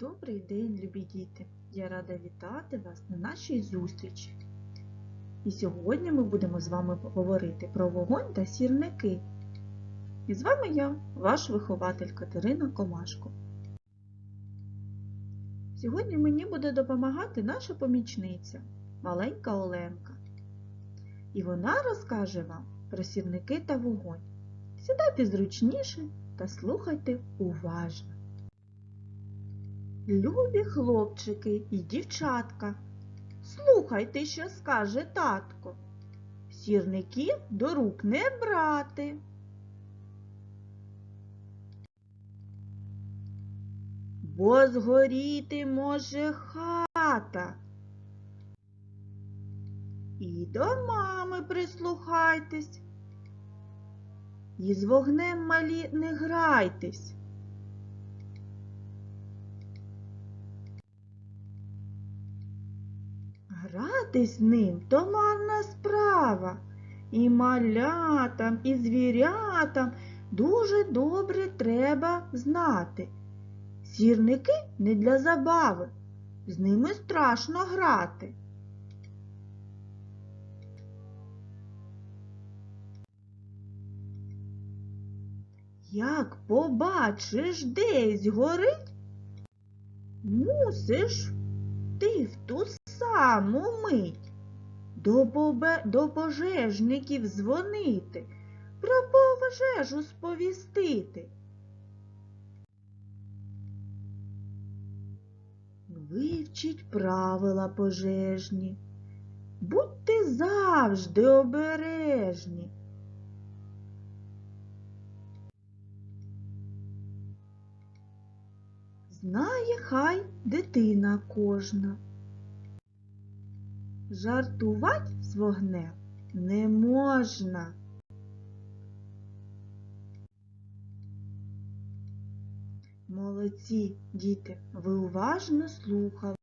Добрий день, любі діти! Я рада вітати вас на нашій зустрічі. І сьогодні ми будемо з вами говорити про вогонь та сірники. І з вами я, ваш вихователь Катерина Комашко. Сьогодні мені буде допомагати наша помічниця, маленька Оленка. І вона розкаже вам про сірники та вогонь. Сідайте зручніше та слухайте уважно. Любі хлопчики і дівчатка, слухайте, що скаже татко. Сірників до рук не брати. Бо згоріти може хата. І до мами прислухайтесь. І з вогнем малі не грайтесь. Гратись ним то марна справа. І малятам, і звірятам дуже добре треба знати. Сірники не для забави, з ними страшно грати. Як побачиш десь горить, мусиш ти в ту саму мить до, побе... до пожежників дзвонити, про пожежу сповістити. Вивчіть правила пожежні, будьте завжди обережні. Знає хай дитина кожна. Жартувать з вогнем не можна. Молодці, діти, ви уважно слухали.